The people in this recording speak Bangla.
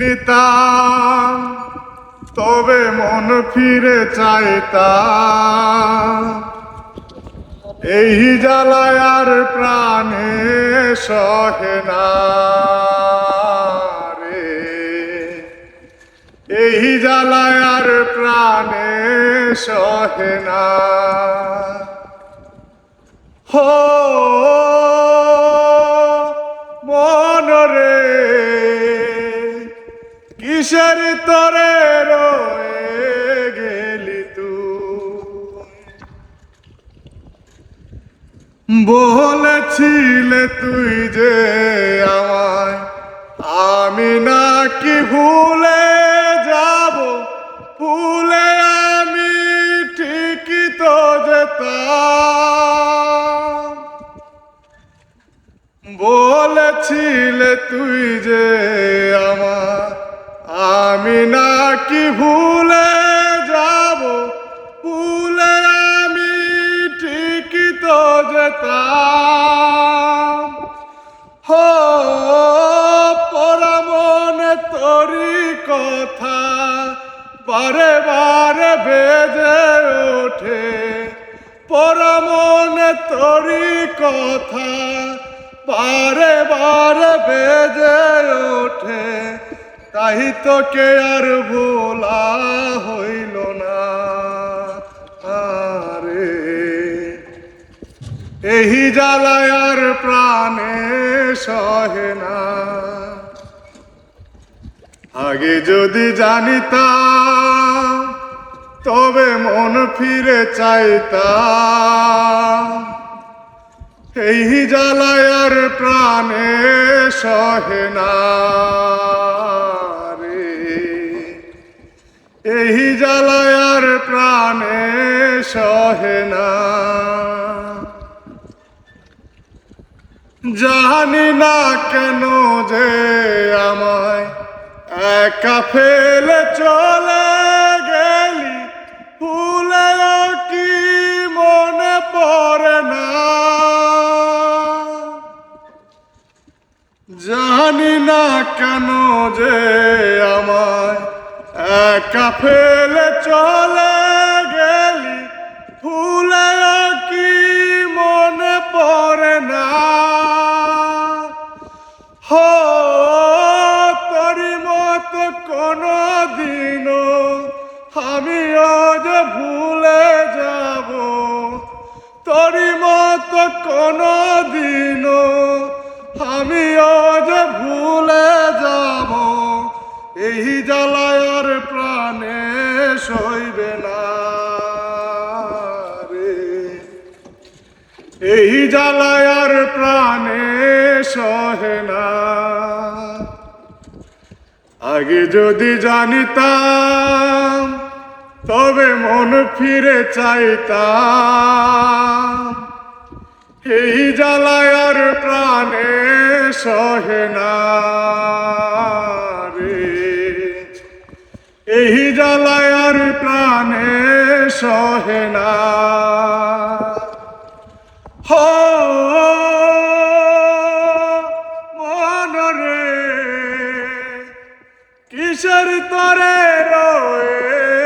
নিতাম তবে মন ফিরে চাইতাম। এই জ্বালায় আর প্রাণে সহে না রে। এই জ্বালায় আর প্রাণে সহে না। হো কিসের তরে রয়ে গেলি তুই বলেছিলে তুই যে আমায়, আমি নাকি ভুলে যাব, ভুলে আমি ঠিকই তো যেতাম। বলেছিলে তুই যে নাকি ভুলে যাব? ভুলে আমি ঠিকই তো যেতাম। হো পরমনে তোরি কথা। বারে বারে বেজে ওঠে। পরমনে তোরি কথা। বারে বারে বেজে ওঠে। তাই তোকে আর ভোলা হইল না। আরে, এই জ্বালায় আর প্রাণে সহে না। আগে যদি জানিতাম, তবে মন ফিরে চাইতাম। এই জ্বালায় আর প্রাণে সহে না। সহে না। জানি না কেন যে আমায় একা ফেলে চলে গেলি, ভুলে কি মনে পড়ে না। জানি না কেন যে আমায় একা ফেলে চলে ভুলে কি মনে পড়ে না? হো, তোরি মতো কোনো দিনও আমি আজ ভুলে যাব। তোরি মতো কোনো দিনও আমি আজ ভুলে যাব। এই জ্বালায় আর প্রাণে সইবে না। জ্বালায় প্রাণে সহে না। আগে যদি জানিতাম, তবে মন ফিরে চাইতাম। এই জ্বালায় আর প্রাণে সহে না এই জ্বালায় আর প্রাণে সহে না। মনরে কিসের তরে রয়ে